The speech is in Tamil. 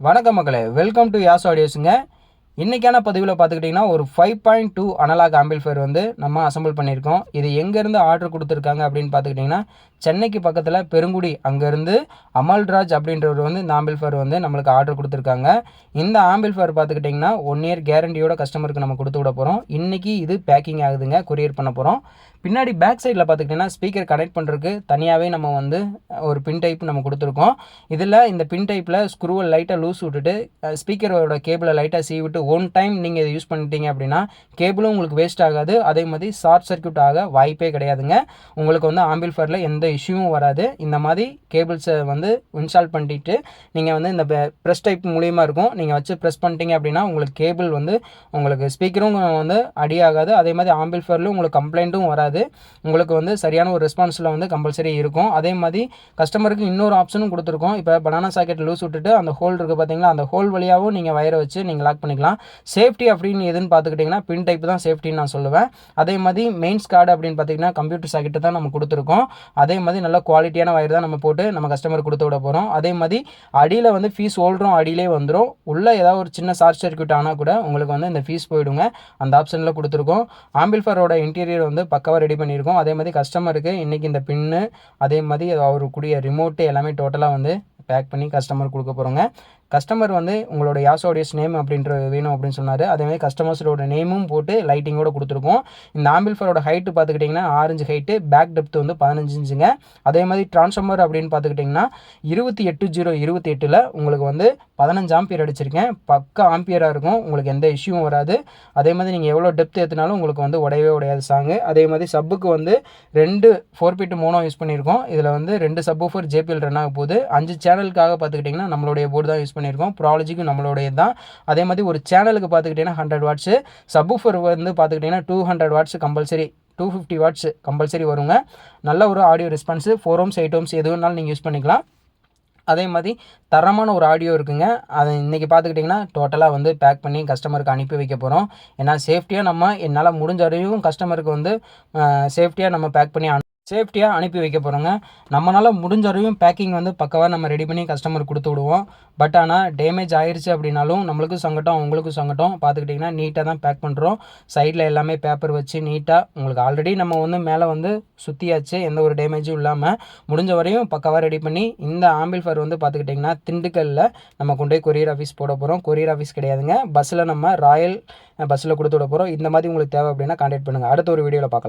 வணக்கம் மக்களே வெல்கம் டு யாஸ் ஆடியோஸுங்க இன்றைக்கான பதிவில் பார்த்துக்கிட்டிங்கன்னா ஒரு five point two analog amplifier வந்து நம்ம அசம்பிள் பண்ணியிருக்கோம். இது எங்கேருந்து ஆர்டர் கொடுத்துருக்காங்க அப்படின்னு பார்த்துக்கிட்டிங்கன்னா சென்னைக்கு பக்கத்தில் பெருங்குடி அங்கேருந்து அமல்ராஜ் அப்படின்றவர் வந்து இந்த ஆம்பிள்ஃபயர் வந்து நம்மளுக்கு ஆர்டர் கொடுத்துருக்காங்க. இந்த ஆம்பிள்ஃபயர் பார்த்துக்கிட்டிங்கன்னா ஒன் இயர் கேரண்டியோட கஸ்டமருக்கு நம்ம கொடுத்து விட போகிறோம் இன்றைக்கி இது பேக்கிங் ஆகுதுங்க கொரியர் பண்ண போகிறோம் பின்னாடி பேக் சைடில் பார்த்துக்கிட்டிங்கன்னா ஸ்பீக்கர் கனெக்ட் பண்ணுறதுக்கு தனியாகவே நம்ம வந்து ஒரு பின் டைப் நம்ம கொடுத்துருக்கோம். இதில் இந்த பின் டைப்பில் ஸ்க்ரூவை லைட்டாக லூஸ் விட்டுட்டு ஸ்பீக்கரோட கேபிளை லைட்டாக சீ விட்டு ஒன் டைம் நீங்கள் இதை யூஸ் பண்ணிட்டீங்க அப்படின்னா கேபிளும் உங்களுக்கு வேஸ்ட் ஆகாது. அதே மாதிரி ஷார்ட் சர்க்யூட் ஆக வாய்ப்பே கிடையாதுங்க. உங்களுக்கு வந்து ஆம்பிள்ஃபரில் எந்த இஷ்யூவும் வராது. இந்த மாதிரி கேபிள்ஸை வந்து இன்ஸ்டால் பண்ணிட்டு நீங்கள் வந்து இந்த ப்ரெஸ் டைப் மூலியமாக இருக்கும். நீங்கள் வச்சு ப்ரெஸ் பண்ணிட்டீங்க அப்படின்னா உங்களுக்கு கேபிள் வந்து உங்களுக்கு ஸ்பீக்கரும் வந்து அடியாகாது அதே மாதிரி ஆம்பிள்ஃபரில் உங்களுக்கு கம்ப்ளைண்ட்டும் வராது. உங்களுக்கு வந்து சரியான ஒரு ரெஸ்பான்ஸில் வந்து கம்பல்சரி இருக்கும். அதே மாதிரி கஸ்டமருக்கு இன்னொரு ஆப்ஷனும் கொடுத்துருக்கோம். இப்போ பனானா சாக்கெட் லூஸ் விட்டுட்டு அந்த ஹோல் இருக்குது பார்த்தீங்களா அந்த ஹோல் வழியாகவும் நீங்கள் வயரை வச்சு நீங்கள் லாக் பண்ணிக்கலாம். சேஃப்டி அப்படின்னு எதுன்னு பார்த்துக்கிட்டிங்கன்னா பின் டைப் தான் சேஃப்டின்னு நான் சொல்லுவேன். அதே மாதிரி மெயின்ஸ் கார்டு அப்படின்னு பார்த்தீங்கன்னா கம்ப்யூட்டர் சாக்கெட்டு தான் நம்ம கொடுத்துருக்கோம். அதே மாதிரி நல்ல குவாலிட்டியான வயர் தான் நம்ம போட்டு நம்ம கஸ்டமருக்கு கொடுத்து விட போகிறோம் அதே மாதிரி அடியில் வந்து ஃபீஸ் ஹோல்டரும் அடியிலே வந்துடும் உள்ளே ஏதாவது ஒரு சின்ன ஷார்ட் சர்க்யூட் ஆனால் கூட உங்களுக்கு வந்து இந்த ஃபீஸ் போயிடுங்க. அந்த ஆப்ஷனில் கொடுத்துருக்கோம். ஆம்பிள்ஃபரோட இன்டீரியர் வந்து பக்காவாக ரெடி பண்ணியிருக்கோம். அதே மாதிரி கஸ்டமருக்கு இன்றைக்கி இந்த பின்னு அதே மாதிரி அவருக்குரிய ரிமோட்டு எல்லாமே டோட்டலாக வந்து பேக் பண்ணி கஸ்டமர் கொடுக்க போகிறோங்க கஸ்டமர் வந்து உங்களோட யாசோடியஸ் நேம் அப்படின்ற வேணும் அப்படின்னு சொன்னார். அதேமாதிரி கஸ்டமர்ஸோட நேமும் போட்டு லைட்டிங்கோட கொடுத்துருக்கோம். இந்த ஆம்பிள்ஃபரோட ஹைட்டு பார்த்துக்கிட்டிங்கன்னா ஆரஞ்சு ஹைட்டு பேக் டெப்த் வந்து பதினஞ்சு இன்ச்சுங்க அதே மாதிரி ட்ரான்ஸ்ஃபார்மர் அப்படின்னு பார்த்துக்கிட்டிங்கன்னா இருபத்தி எட்டு ஜீரோ இருபத்தி எட்டில் உங்களுக்கு வந்து பதினஞ்சு ஆம்பியர் அடிச்சிருக்கேன். பக்க ஆம்பியராக இருக்கும். உங்களுக்கு எந்த இஷ்யூவும் வராது. அதே மாதிரி நீங்கள் எவ்வளோ டெப்த் ஏற்றினாலும் உங்களுக்கு வந்து உடையவே உடையாது சாங்கு அதே மாதிரி சப்புக்கு வந்து ரெண்டு ஃபோர் பீட்டு மோனோ யூஸ் பண்ணியிருக்கோம். இதில் வந்து ரெண்டு சப்பு ஃபோர் ஜேபிஎல் ரன் ஆக போகுது. அஞ்சு சேனலுக்காக பார்த்துக்கிட்டிங்கன்னா நம்மளுடைய போர்டு தான் யூஸ் பண்ணியிருக்கோம். ப்ராலஜிக்கும் நம்மளுடைய தான் அதே மாதிரி ஒரு சேனலுக்கு பார்த்துக்கிட்டிங்கன்னா ஹண்ட்ரட் வாட்ஸு சப்ஃபர் வந்து பார்த்துக்கிட்டிங்கன்னா two hundred watts compulsory two fifty watts compulsory வருங்க. நல்ல ஒரு audio response four ohms eight ohms எது வேணாலும் நீங்கள் யூஸ் பண்ணிக்கலாம். அதே மாதிரி தரமான ஒரு ஆடியோ இருக்குங்க. அதை இன்றைக்கி பார்த்துக்கிட்டிங்கன்னா டோட்டலாக வந்து பேக் பண்ணி கஸ்டமருக்கு அனுப்பி வைக்க போகிறோம் ஏன்னா சேஃப்டியாக நம்ம என்னால் முடிஞ்ச வரையும் கஸ்டமருக்கு வந்து சேஃப்டியாக நம்ம பேக் பண்ணி சேஃப்டியாக அனுப்பி வைக்க போகிறோங்க நம்மளால் முடிஞ்ச வரையும் பேக்கிங் வந்து பக்கவாக நம்ம ரெடி பண்ணி கஸ்டமர் கொடுத்து விடுவோம். பட் ஆனால் டேமேஜ் ஆயிடுச்சு அப்படின்னாலும் நம்மளுக்கும் சங்கட்டம் உங்களுக்கும் சங்கட்டம். பார்த்துக்கிட்டிங்கன்னா நீட்டாக தான் பேக் பண்ணுறோம் சைடில் எல்லாமே பேப்பர் வச்சு நீட்டாக உங்களுக்கு ஆல்ரெடி நம்ம வந்து மேலே வந்து சுற்றியாச்சு எந்த ஒரு டேமேஜும் இல்லாமல் முடிஞ்ச வரையும் பக்கவாக ரெடி பண்ணி இந்த ஆம்பிள்ஃபர் வந்து பார்த்துக்கிட்டிங்கன்னா திண்டுக்கல்லில் நம்ம கொண்டு போய் கொரியர் ஆஃபீஸ் போட போகிறோம் கொரியர் ஆஃபீஸ் கிடையாதுங்க. பஸ்ஸில் நம்ம ராயல் பஸ்ஸில் கொடுத்து விட போகிறோம் இந்த மாதிரி உங்களுக்கு தேவை அப்படின்னா கான்டாக்ட் பண்ணுங்கள் அடுத்த ஒரு வீடியோவில் பார்க்கலாம்